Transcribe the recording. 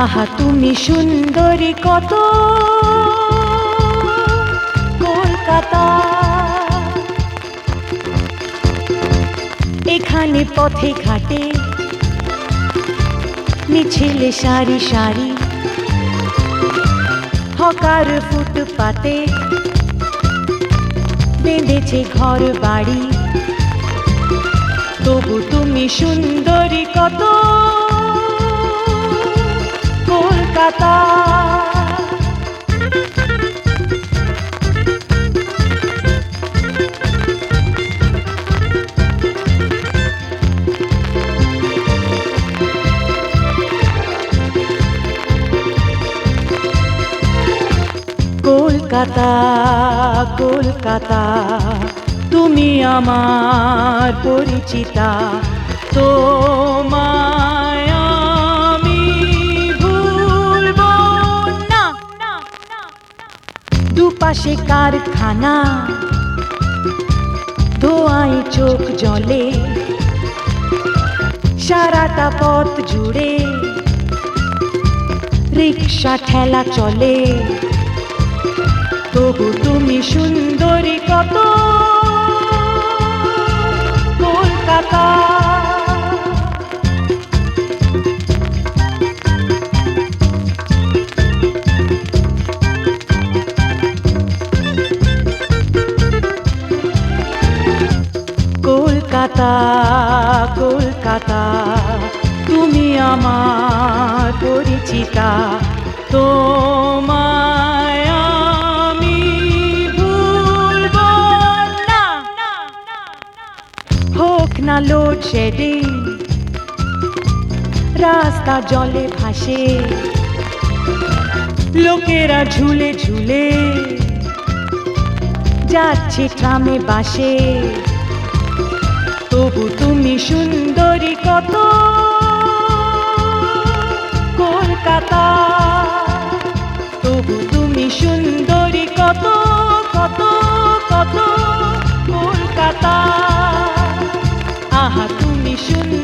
আহা তুমি সুন্দরী কত। কলকাতা। এখানে পথে ঘাটে মিছিলে সারি সারি হকার ফুটপাতে বেঁধেছে ঘর বাড়ি। তবু তুমি সুন্দরী কত। কলকাতা কলকাতা কলকাতা, তুমি আমার পরিচিতা। তোমায় আমি ভুলব না। দুপাশে কারখানা, ধোয়ায় চোখ জলে, সারাটা পথ জুড়ে, রিক্সা ঠেলা চলে। তবু তুমি সুন্দরী কত? কলকাতা। কলকাতা কলকাতা তুমি আমার পরিচিতা। না লোড শেডিং, রাস্তা জলে ভাসে, লোকেরা ঝুলে ঝুলে যাচ্ছে ট্রামে বাসে। তবু তুমি সুন্দরী কত? কলকাতা। তবু তুমি সুন্দরী কত? কত কত, কলকাতা। আহা তুমি সুন্দর